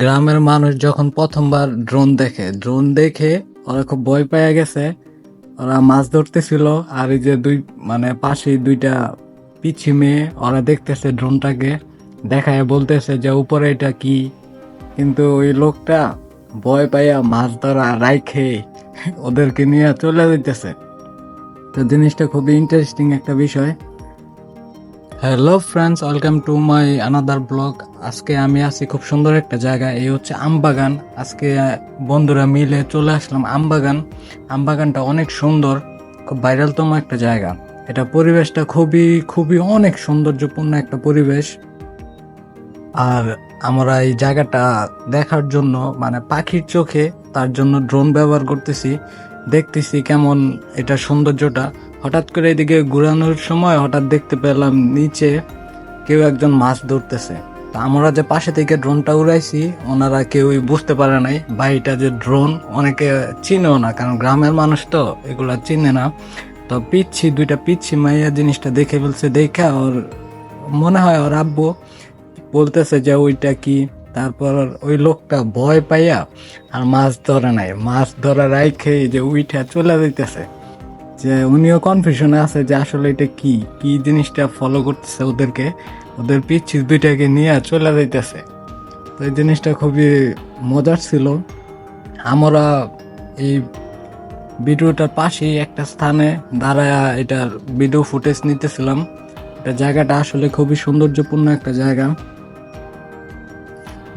গ্রামের মানুষ যখন প্রথমবার ড্রোন দেখে ড্রোন দেখে ওরা খুব ভয় পেয়ে গেছে। ওরা মাছ ধরতেছিল, আর এই যে দুই মানে পাশে দুইটা পিছি মেয়ে, ওরা দেখতেছে ড্রোনটাকে দেখায় বলতেছে যে উপরে এটা কি? কিন্তু ওই লোকটা ভয় পাইয়া মাছ ধরা রাইখে ওদেরকে নিয়ে চলে যেতেছে তো জিনিসটা খুবই ইন্টারেস্টিং একটা বিষয়। Hello friends welcome to my another blog আজকে আমি আছি খুব সুন্দর একটা জায়গা এই হচ্ছে আমবাগান। আজকে বন্ধুরা মিলে চলে আসলাম আমবাগান। আমবাগানটা অনেক সুন্দর, খুব ভাইরালতম একটা জায়গা। এটা পরিবেশটা খুবই খুবই অনেক সৌন্দর্যপূর্ণ একটা পরিবেশ। আর আমরা এই জায়গাটা দেখার জন্য মানে পাখির চোখে, তার জন্য ড্রোন ব্যবহার করতেছি। দেখতেছি কেমন এটা সৌন্দর্যটা। হঠাৎ করে এদিকে ঘুরানোর সময় হঠাৎ দেখতে পেলাম নিচে কেউ একজন মাছ ধরতেছে। তা আমরা যে পাশে থেকে ড্রোনটা উড়াইছি, ওনারা কেউই বুঝতে পারে নাই। বা যে ড্রোন, অনেকে চিনেও না, কারণ গ্রামের মানুষ তো এগুলা চিনে না। তো পিচ্ছি, দুইটা পিচ্ছি মাইয়া জিনিসটা দেখে ফেলছে, দেখা ওর মনে হয় ওর আব্বু। বলতেছে যে ওইটা কি? তারপর ওই লোকটা ভয় পাইয়া আর মাছ ধরে নাই। মাছ ধরা রাইখে যে উইঠা চলে যাইতেছে। যে উনিও কনফিউশনে আছে যে আসলে এটা কি? কি জিনিসটা ফলো করতেছে ওদেরকে? ওদের পিচ্ছি দুইটাকে নিয়ে চলে যাইতেছে। তো এই জিনিসটা খুবই মজার ছিল। আমরা এই ভিডিওটার পাশেই একটা স্থানে দাঁড়ায় এটার ভিডিও ফুটেজ নিতেছিলাম। এটা জায়গাটা আসলে খুবই সৌন্দর্যপূর্ণ একটা জায়গা।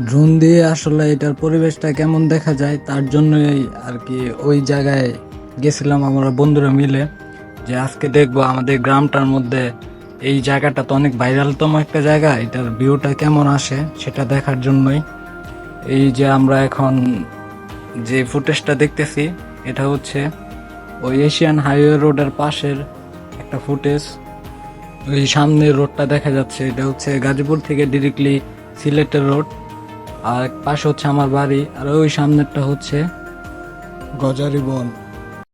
ড্রোন দিয়ে আসলে এটার পরিবেশটা কেমন দেখা যায়, তার জন্যই আর কি ওই জায়গায় গেছিলাম আমরা বন্ধুরা মিলে যে আজকে দেখব আমাদের গ্রামটার মধ্যে এই জায়গাটা তো অনেক ভাইরালতম একটা জায়গা, এটার ভিউটা কেমন আসে সেটা দেখার জন্যই। এই যে আমরা এখন যে ফুটেজটা দেখতেছি, এটা হচ্ছে ওই এশিয়ান হাইওয়ে রোডের পাশের একটা ফুটেজ ওই সামনের রোডটা দেখা যাচ্ছে, এটা হচ্ছে গাজীপুর থেকে ডিরেক্টলি সিলেটের রোড আর পাশে হচ্ছে আমার বাড়ি, আর ওই সামনেরটা হচ্ছে গজারি বন